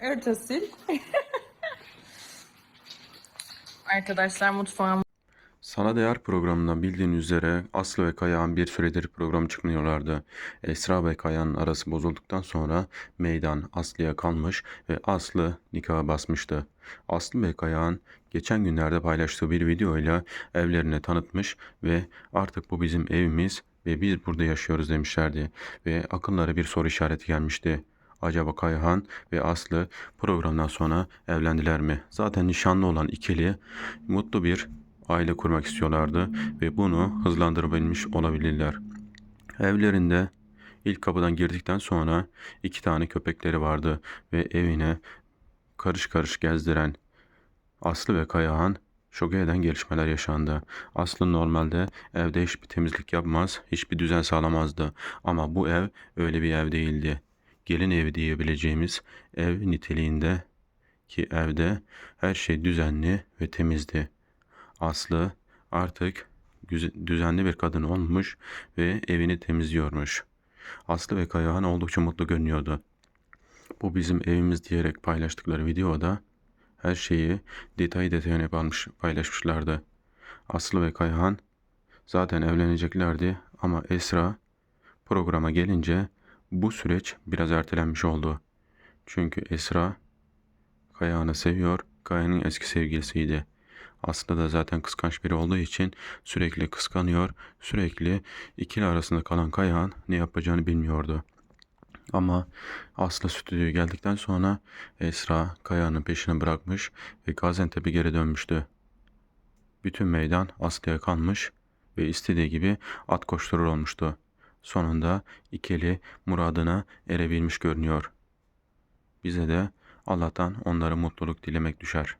Ertasil. Arkadaşlar mutfağım Sana Değer programından bildiğin üzere Aslı ve Kayağan bir süredir program çıkmıyorlardı. Esra ve Kayağan'ın arası bozulduktan sonra meydan Aslı'ya kalmış ve Aslı nikaha basmıştı. Aslı ve Kayağan geçen günlerde paylaştığı bir videoyla evlerini tanıtmış ve artık bu bizim evimiz ve biz burada yaşıyoruz demişlerdi. Ve akıllara bir soru işareti gelmişti. Acaba Kayhan ve Aslı programdan sonra evlendiler mi? Zaten nişanlı olan ikili mutlu bir aile kurmak istiyorlardı ve bunu hızlandırabilmiş olabilirler. Evlerinde ilk kapıdan girdikten sonra iki tane köpekleri vardı ve evine karış karış gezdiren Aslı ve Kayahan şok eden gelişmeler yaşandı. Aslı normalde evde hiçbir temizlik yapmaz, hiçbir düzen sağlamazdı. Ama bu ev öyle bir ev değildi. Gelin evi diyebileceğimiz ev niteliğinde ki evde her şey düzenli ve temizdi. Aslı artık düzenli bir kadın olmuş ve evini temizliyormuş. Aslı ve Kayahan oldukça mutlu görünüyordu. Bu bizim evimiz diyerek paylaştıkları videoda her şeyi detay detayına paylaşmışlardı. Aslı ve Kayahan zaten evleneceklerdi ama Esra programa gelince bu süreç biraz ertelenmiş oldu. Çünkü Esra Kayahan'ı seviyor, Kayahan'ın eski sevgilisiydi. Aslı da zaten kıskanç biri olduğu için sürekli kıskanıyor, sürekli ikili arasında kalan Kayahan ne yapacağını bilmiyordu. Ama Aslı stüdyoya geldikten sonra Esra Kayahan'ın peşini bırakmış ve Gaziantep'e geri dönmüştü. Bütün meydan Aslı'ya kalmış ve istediği gibi at koşturur olmuştu. Sonunda ikili muradına erebilmiş görünüyor. Bize de Allah'tan onlara mutluluk dilemek düşer.